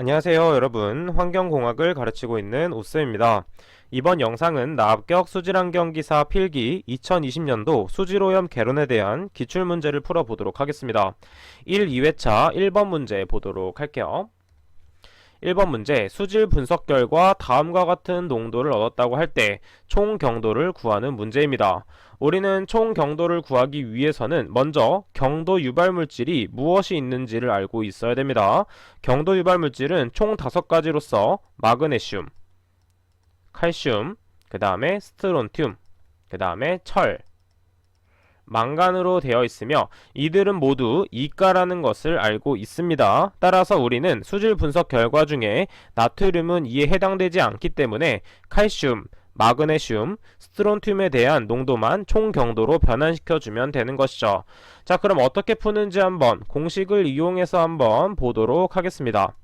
안녕하세요 여러분. 환경공학을 가르치고 있는 오쌤입니다. 이번 영상은 나합격 수질환경기사 필기 2020년도 수질오염 개론에 대한 기출문제를 풀어보도록 하겠습니다. 1, 2회차 1번 문제 보도록 할게요 1번 문제 수질 분석 결과 다음과 같은 농도를 얻었다고 할 때 총 경도를 구하는 문제입니다. 우리는 총 경도를 구하기 위해서는 먼저 경도 유발 물질이 무엇이 있는지를 알고 있어야 됩니다. 경도 유발 물질은 총 다섯 가지로서 마그네슘, 칼슘, 그 다음에 스트론튬, 그 다음에 철, 망간으로 되어 있으며 이들은 모두 이가라는 것을 알고 있습니다. 따라서 우리는 수질 분석 결과 중에 나트륨은 이에 해당되지 않기 때문에 칼슘, 마그네슘, 스트론튬에 대한 농도만 총 경도로 변환시켜 주면 되는 것이죠. 자, 그럼 어떻게 푸는지 한번 공식을 이용해서 한번 보도록 하겠습니다.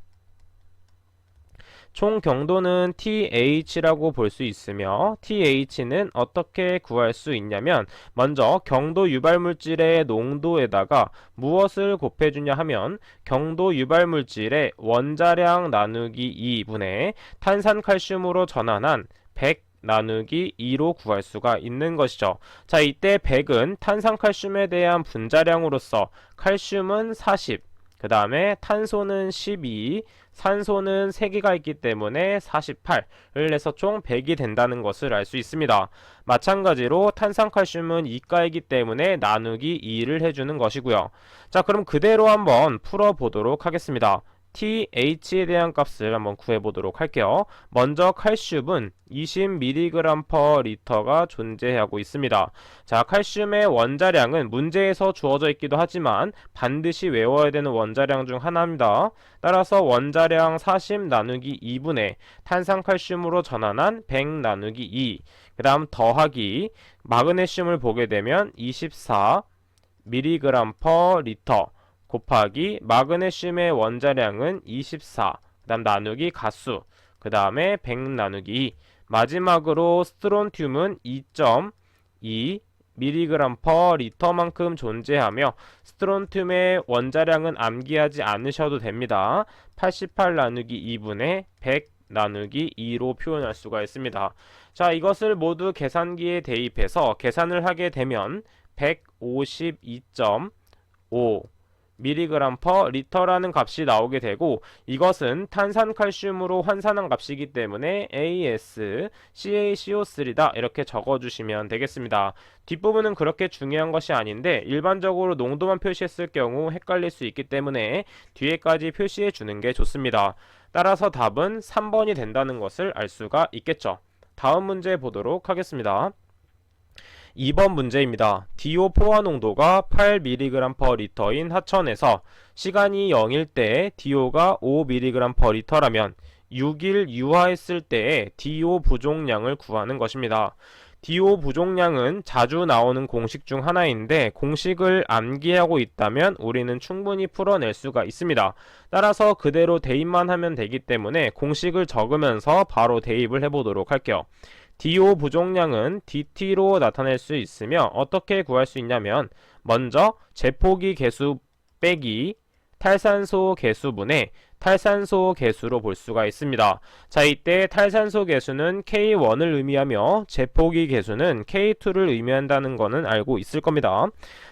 총 경도는 TH라고 볼 수 있으며 TH는 어떻게 구할 수 있냐면 먼저 경도 유발 물질의 농도에다가 무엇을 곱해주냐 하면 경도 유발 물질의 원자량 나누기 2분의 탄산칼슘으로 전환한 100 나누기 2로 구할 수가 있는 것이죠. 자, 이때 100은 탄산칼슘에 대한 분자량으로서 칼슘은 40, 그 다음에 탄소는 12, 산소는 3개가 있기 때문에 48을 해서 총 100이 된다는 것을 알 수 있습니다. 마찬가지로 탄산칼슘은 2가이기 때문에 나누기 2를 해주는 것이고요. 자 그럼 그대로 한번 풀어보도록 하겠습니다. TH에 대한 값을 한번 구해보도록 할게요. 먼저 칼슘은 20mg/L가 존재하고 있습니다. 자, 칼슘의 원자량은 문제에서 주어져 있기도 하지만 반드시 외워야 되는 원자량 중 하나입니다. 따라서 원자량 40 나누기 2분의 탄산칼슘으로 전환한 100 나누기 2. 그 다음 더하기 마그네슘을 보게 되면 24 mg/L 곱하기 마그네슘의 원자량은 24, 그 다음 나누기 가수, 그 다음에 100 나누기 2. 마지막으로 스트론튬은 2.2 mg/L만큼 존재하며 스트론튬의 원자량은 암기하지 않으셔도 됩니다. 88 나누기 2분의 100 나누기 2로 표현할 수가 있습니다. 자, 이것을 모두 계산기에 대입해서 계산을 하게 되면 152.5 mg per 리터라는 값이 나오게 되고 이것은 탄산칼슘으로 환산한 값이기 때문에 AS CaCO3다 이렇게 적어주시면 되겠습니다. 뒷부분은 그렇게 중요한 것이 아닌데 일반적으로 농도만 표시했을 경우 헷갈릴 수 있기 때문에 뒤에까지 표시해 주는 게 좋습니다. 따라서 답은 3번이 된다는 것을 알 수가 있겠죠. 다음 문제 보도록 하겠습니다. 2번 문제입니다. DO 포화 농도가 8mg/L인 하천에서 시간이 0일 때 DO가 5mg/L라면 6일 유화했을 때의 DO 부종량을 구하는 것입니다. DO 부종량은 자주 나오는 공식 중 하나인데 공식을 암기하고 있다면 우리는 충분히 풀어낼 수가 있습니다. 따라서 그대로 대입만 하면 되기 때문에 공식을 적으면서 바로 대입을 해보도록 할게요. DO 부종량은 DT로 나타낼 수 있으며 어떻게 구할 수 있냐면 먼저 제포기 개수 빼기 탈산소 개수분의 탈산소 개수로 볼 수가 있습니다. 자, 이때 탈산소 개수는 K1을 의미하며 제포기 개수는 K2를 의미한다는 것은 알고 있을 겁니다.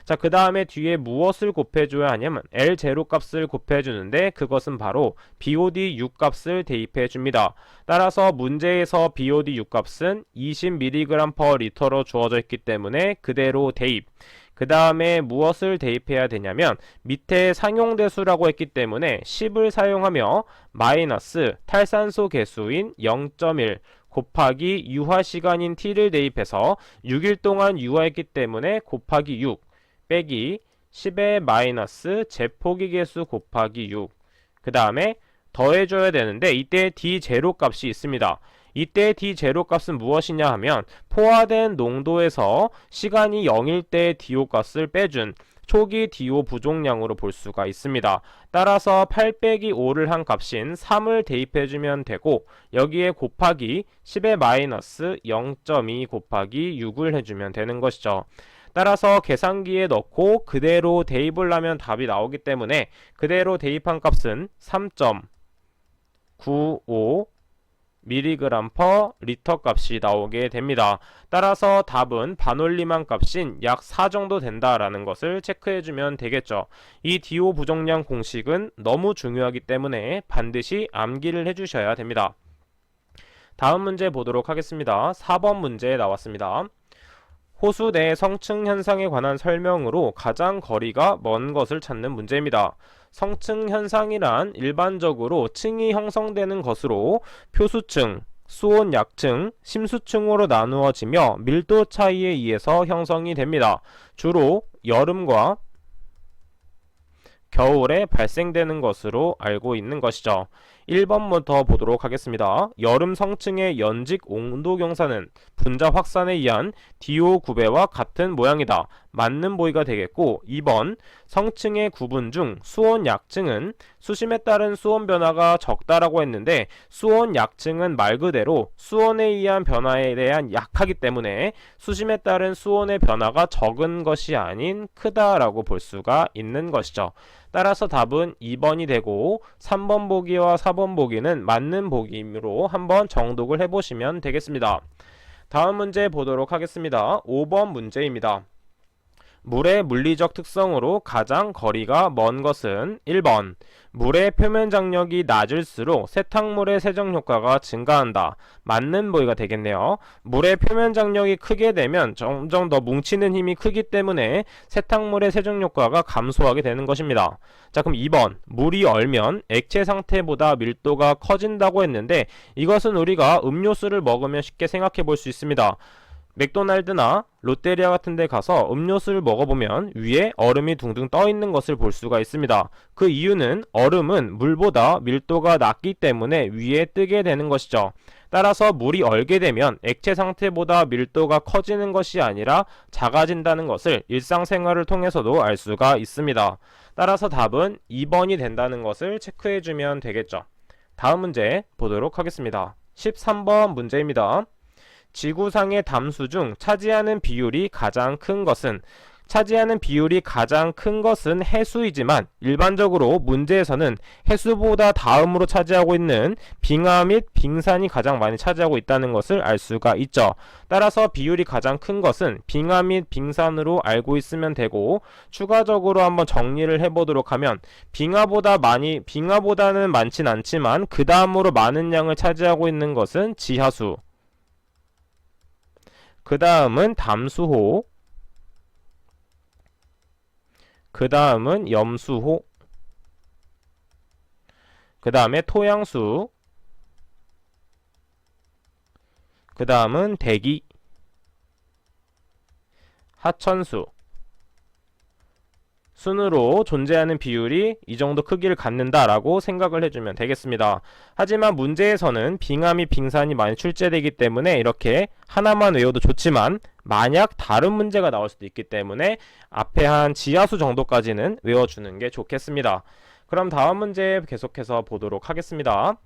자, 그 다음에 뒤에 무엇을 곱해줘야 하냐면 L0 값을 곱해주는데 그것은 바로 BOD 6 값을 대입해 줍니다. 따라서 문제에서 BOD 6 값은 20mg/L로 주어져 있기 때문에 그대로 대입. 그 다음에 무엇을 대입해야 되냐면 밑에 상용대수라고 했기 때문에 10을 사용하며 마이너스 탈산소 개수인 0.1 곱하기 유화 시간인 t를 대입해서 6일 동안 유화했기 때문에 곱하기 6 빼기 10의 마이너스 제포기 개수 곱하기 6. 그 다음에 더해줘야 되는데 이때 d0 값이 있습니다. 이때 d0 값은 무엇이냐 하면 포화된 농도에서 시간이 0일 때 DO 값을 빼준 초기 DO 부종량으로 볼 수가 있습니다. 따라서 8 빼기 5를 한 값인 3을 대입해주면 되고 여기에 곱하기 10의 마이너스 0.2 곱하기 6을 해주면 되는 것이죠. 따라서 계산기에 넣고 그대로 대입을 하면 답이 나오기 때문에 그대로 대입한 값은 3. 95 mg per 리터 값이 나오게 됩니다. 따라서 답은 반올림한 값인 약 4 정도 된다라는 것을 체크해 주면 되겠죠. 이 DO 부정량 공식은 너무 중요하기 때문에 반드시 암기를 해 주셔야 됩니다. 다음 문제 보도록 하겠습니다. 4번 문제 나왔습니다. 호수 내 성층 현상에 관한 설명으로 가장 거리가 먼 것을 찾는 문제입니다. 성층 현상이란 일반적으로 층이 형성되는 것으로 표수층, 수온 약층, 심수층으로 나누어지며 밀도 차이에 의해서 형성이 됩니다. 주로 여름과 겨울에 발생되는 것으로 알고 있는 것이죠. 1번부터 보도록 하겠습니다. 여름 성층의 연직 온도 경사는 분자 확산에 의한 DO 구배와 같은 모양이다. 맞는 보이가 되겠고 2번 성층의 구분 중 수온 약층은 수심에 따른 수온 변화가 적다라고 했는데 수온 약층은 말 그대로 수온에 의한 변화에 대한 약하기 때문에 수심에 따른 수온의 변화가 적은 것이 아닌 크다라고 볼 수가 있는 것이죠. 따라서 답은 2번이 되고 3번 보기와 4번 보기는 맞는 보기로 한번 정독을 해보시면 되겠습니다. 다음 문제 보도록 하겠습니다. 5번 문제입니다. 물의 물리적 특성으로 가장 거리가 먼 것은 1번 물의 표면 장력이 낮을수록 세탁물의 세정 효과가 증가한다. 맞는 보기가 되겠네요. 물의 표면 장력이 크게 되면 점점 더 뭉치는 힘이 크기 때문에 세탁물의 세정 효과가 감소하게 되는 것입니다. 자, 그럼 2번 물이 얼면 액체 상태보다 밀도가 커진다고 했는데 이것은 우리가 음료수를 먹으면 쉽게 생각해 볼 수 있습니다. 맥도날드나 롯데리아 같은 데 가서 음료수를 먹어보면 위에 얼음이 둥둥 떠 있는 것을 볼 수가 있습니다. 그 이유는 얼음은 물보다 밀도가 낮기 때문에 위에 뜨게 되는 것이죠. 따라서 물이 얼게 되면 액체 상태보다 밀도가 커지는 것이 아니라 작아진다는 것을 일상생활을 통해서도 알 수가 있습니다. 따라서 답은 2번이 된다는 것을 체크해 주면 되겠죠. 다음 문제 보도록 하겠습니다. 13번 문제입니다. 지구상의 담수 중 차지하는 비율이 가장 큰 것은 차지하는 비율이 가장 큰 것은 해수이지만 일반적으로 문제에서는 해수보다 다음으로 차지하고 있는 빙하 및 빙산이 가장 많이 차지하고 있다는 것을 알 수가 있죠. 따라서 비율이 가장 큰 것은 빙하 및 빙산으로 알고 있으면 되고 추가적으로 한번 정리를 해보도록 하면 빙하보다 많이 빙하보다는 많진 않지만 그 다음으로 많은 양을 차지하고 있는 것은 지하수 그 다음은 담수호. 그 다음은 염수호. 그 다음에 토양수. 그 다음은 대기. 하천수. 순으로 존재하는 비율이 이 정도 크기를 갖는다라고 생각을 해주면 되겠습니다. 하지만 문제에서는 빙하미 빙산이 많이 출제되기 때문에 이렇게 하나만 외워도 좋지만 만약 다른 문제가 나올 수도 있기 때문에 앞에 한 지하수 정도까지는 외워주는 게 좋겠습니다. 그럼 다음 문제 계속해서 보도록 하겠습니다.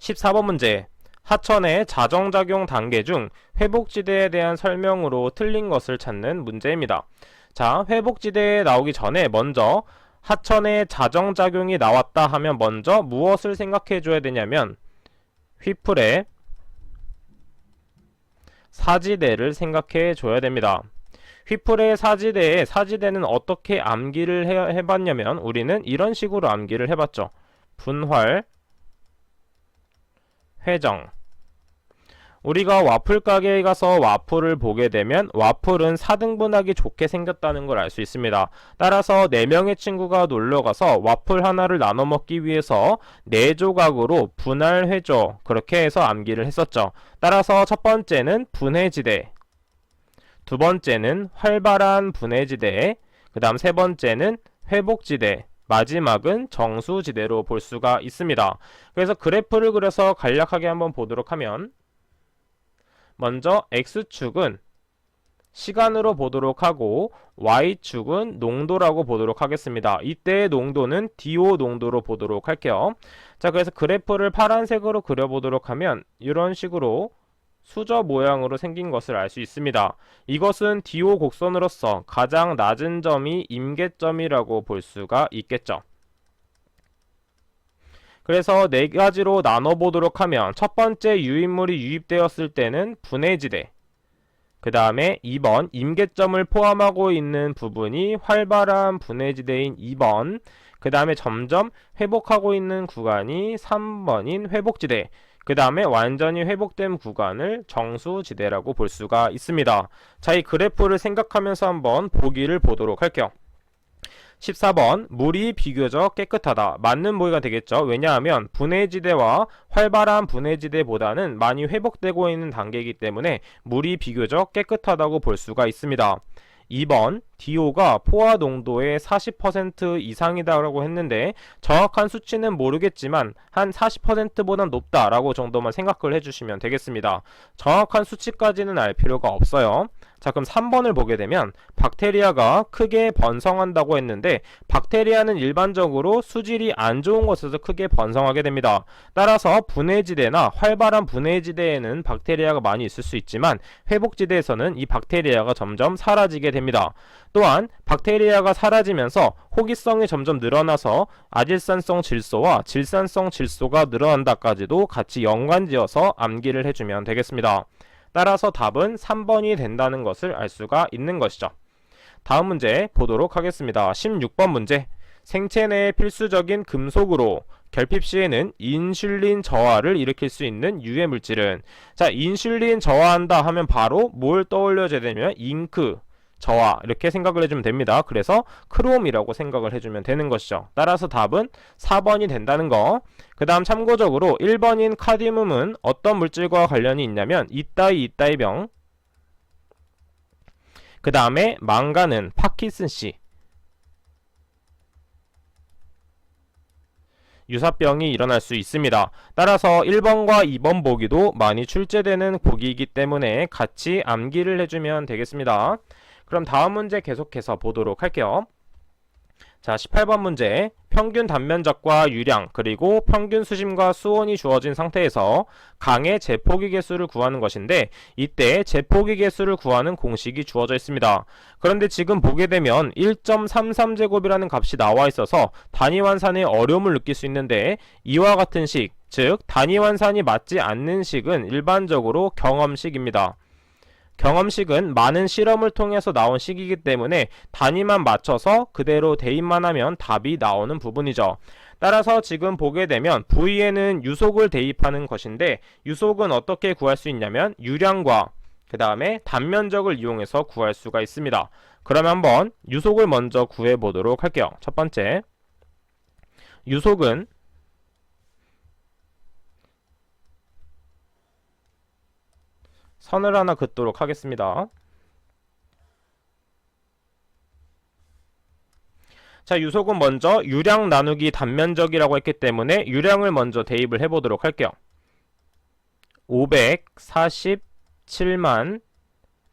14번 문제 하천의 자정작용 단계 중 회복지대에 대한 설명으로 틀린 것을 찾는 문제입니다. 자, 회복지대에 나오기 전에 먼저 하천의 자정작용이 나왔다 하면 먼저 무엇을 생각해 줘야 되냐면 휘플의 사지대를 생각해 줘야 됩니다. 휘플의 사지대에 사지대는 어떻게 암기를 해, 해봤냐면 우리는 이런 식으로 암기를 해봤죠. 분활, 회정, 우리가 와플 가게에 가서 와플을 보게 되면 와플은 4등분하기 좋게 생겼다는 걸 알 수 있습니다. 따라서 4명의 친구가 놀러 가서 와플 하나를 나눠 먹기 위해서 4조각으로 분할해줘. 그렇게 해서 암기를 했었죠. 따라서 첫 번째는 분해지대. 두 번째는 활발한 분해지대. 그 다음 세 번째는 회복지대. 마지막은 정수지대로 볼 수가 있습니다. 그래서 그래프를 그려서 간략하게 한번 보도록 하면 먼저 X축은 시간으로 보도록 하고 Y축은 농도라고 보도록 하겠습니다. 이때의 농도는 DO 농도로 보도록 할게요. 자, 그래서 그래프를 파란색으로 그려보도록 하면 이런 식으로 수저 모양으로 생긴 것을 알 수 있습니다. 이것은 DO 곡선으로서 가장 낮은 점이 임계점이라고 볼 수가 있겠죠. 그래서 네 가지로 나눠보도록 하면 첫 번째 유인물이 유입되었을 때는 분해지대. 그 다음에 2번 임계점을 포함하고 있는 부분이 활발한 분해지대인 2번. 그 다음에 점점 회복하고 있는 구간이 3번인 회복지대. 그 다음에 완전히 회복된 구간을 정수지대라고 볼 수가 있습니다. 자, 이 그래프를 생각하면서 한번 보기를 보도록 할게요. 14번 물이 비교적 깨끗하다. 맞는 보기가 되겠죠. 왜냐하면 분해지대와 활발한 분해지대보다는 많이 회복되고 있는 단계이기 때문에 물이 비교적 깨끗하다고 볼 수가 있습니다. 2번 DO가 포화 농도의 40% 이상이다라고 했는데 정확한 수치는 모르겠지만 한 40%보다 높다라고 정도만 생각을 해주시면 되겠습니다. 정확한 수치까지는 알 필요가 없어요. 자 그럼 3번을 보게 되면 박테리아가 크게 번성한다고 했는데 박테리아는 일반적으로 수질이 안 좋은 곳에서 크게 번성하게 됩니다. 따라서 분해지대나 활발한 분해지대에는 박테리아가 많이 있을 수 있지만 회복지대에서는 이 박테리아가 점점 사라지게 됩니다. 또한 박테리아가 사라지면서 호기성이 점점 늘어나서 아질산성 질소와 질산성 질소가 늘어난다까지도 같이 연관지어서 암기를 해주면 되겠습니다. 따라서 답은 3번이 된다는 것을 알 수가 있는 것이죠. 다음 문제 보도록 하겠습니다. 16번 문제. 생체 내의 필수적인 금속으로 결핍 시에는 인슐린 저하를 일으킬 수 있는 유해 물질은 자 인슐린 저하한다 하면 바로 뭘 떠올려줘야 되냐면 잉크 저하 이렇게 생각을 해주면 됩니다. 그래서 크롬이라고 생각을 해주면 되는 것이죠. 따라서 답은 4번이 된다는 거. 그 다음 참고적으로 1번인 카디뮴은 어떤 물질과 관련이 있냐면 이따이 이따이 병. 그 다음에 망가는 파킨슨 씨. 유사병이 일어날 수 있습니다. 따라서 1번과 2번 보기도 많이 출제되는 보기이기 때문에 같이 암기를 해주면 되겠습니다. 그럼 다음 문제 계속해서 보도록 할게요. 자, 18번 문제. 평균 단면적과 유량, 그리고 평균 수심과 수온이 주어진 상태에서 강의 제포기 개수를 구하는 것인데, 이때 제포기 개수를 구하는 공식이 주어져 있습니다. 그런데 지금 보게 되면 1.33제곱이라는 값이 나와 있어서 단위 환산에 어려움을 느낄 수 있는데, 이와 같은 식, 즉, 단위 환산이 맞지 않는 식은 일반적으로 경험식입니다. 경험식은 많은 실험을 통해서 나온 식이기 때문에 단위만 맞춰서 그대로 대입만 하면 답이 나오는 부분이죠. 따라서 지금 보게 되면 V에는 유속을 대입하는 것인데 유속은 어떻게 구할 수 있냐면 유량과 그 다음에 단면적을 이용해서 구할 수가 있습니다. 그러면 한번 유속을 먼저 구해 보도록 할게요. 첫 번째 유속은 선을 하나 긋도록 하겠습니다. 자, 유속은 먼저 유량 나누기 단면적이라고 했기 때문에 유량을 먼저 대입을 해보도록 할게요. 547만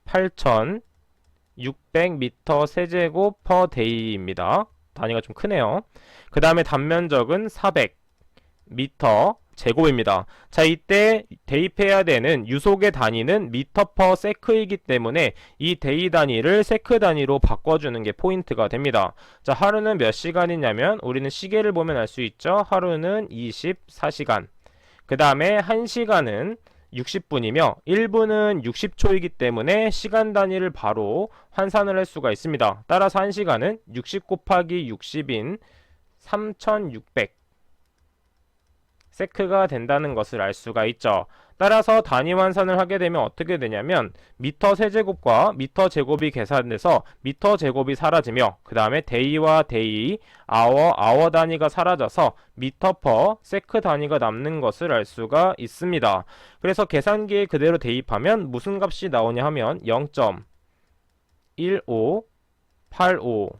8,600m 세제곱 퍼 데이입니다. 단위가 좀 크네요. 그 다음에 단면적은 400m 제곱입니다. 자, 이때 대입해야 되는 유속의 단위는 미터 퍼 세크이기 때문에 이 데이 단위를 세크 단위로 바꿔주는 게 포인트가 됩니다. 자, 하루는 몇 시간이냐면 우리는 시계를 보면 알 수 있죠. 하루는 24시간. 그 다음에 1시간은 60분이며 1분은 60초이기 때문에 시간 단위를 바로 환산을 할 수가 있습니다. 따라서 1시간은 60 곱하기 60인 3600 세크가 된다는 것을 알 수가 있죠. 따라서 단위 환산을 하게 되면 어떻게 되냐면 미터 세제곱과 미터 제곱이 계산돼서 미터 제곱이 사라지며 그 다음에 데이와 데이, 아워, 아워 단위가 사라져서 미터 퍼 세크 단위가 남는 것을 알 수가 있습니다. 그래서 계산기에 그대로 대입하면 무슨 값이 나오냐 하면 0.1585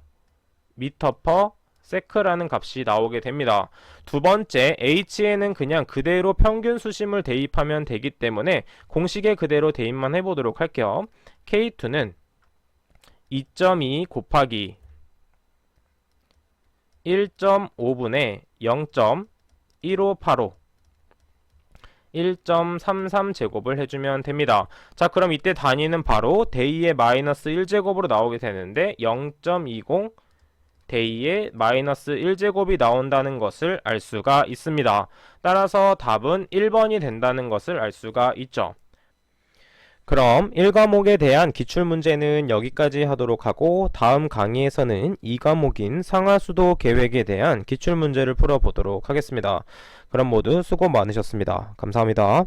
미터 퍼 세크라는 값이 나오게 됩니다. 두 번째, h에는 그냥 그대로 평균 수심을 대입하면 되기 때문에 공식에 그대로 대입만 해보도록 할게요. k2는 2.2 곱하기 1.5분의 0.1585 1.33제곱을 해주면 됩니다. 자 그럼 이때 단위는 바로 데이의 마이너스 1제곱으로 나오게 되는데 0.20 데이에 마이너스 1제곱이 나온다는 것을 알 수가 있습니다. 따라서 답은 1번이 된다는 것을 알 수가 있죠. 그럼 1과목에 대한 기출문제는 여기까지 하도록 하고 다음 강의에서는 2과목인 상하수도 계획에 대한 기출문제를 풀어보도록 하겠습니다. 그럼 모두 수고 많으셨습니다. 감사합니다.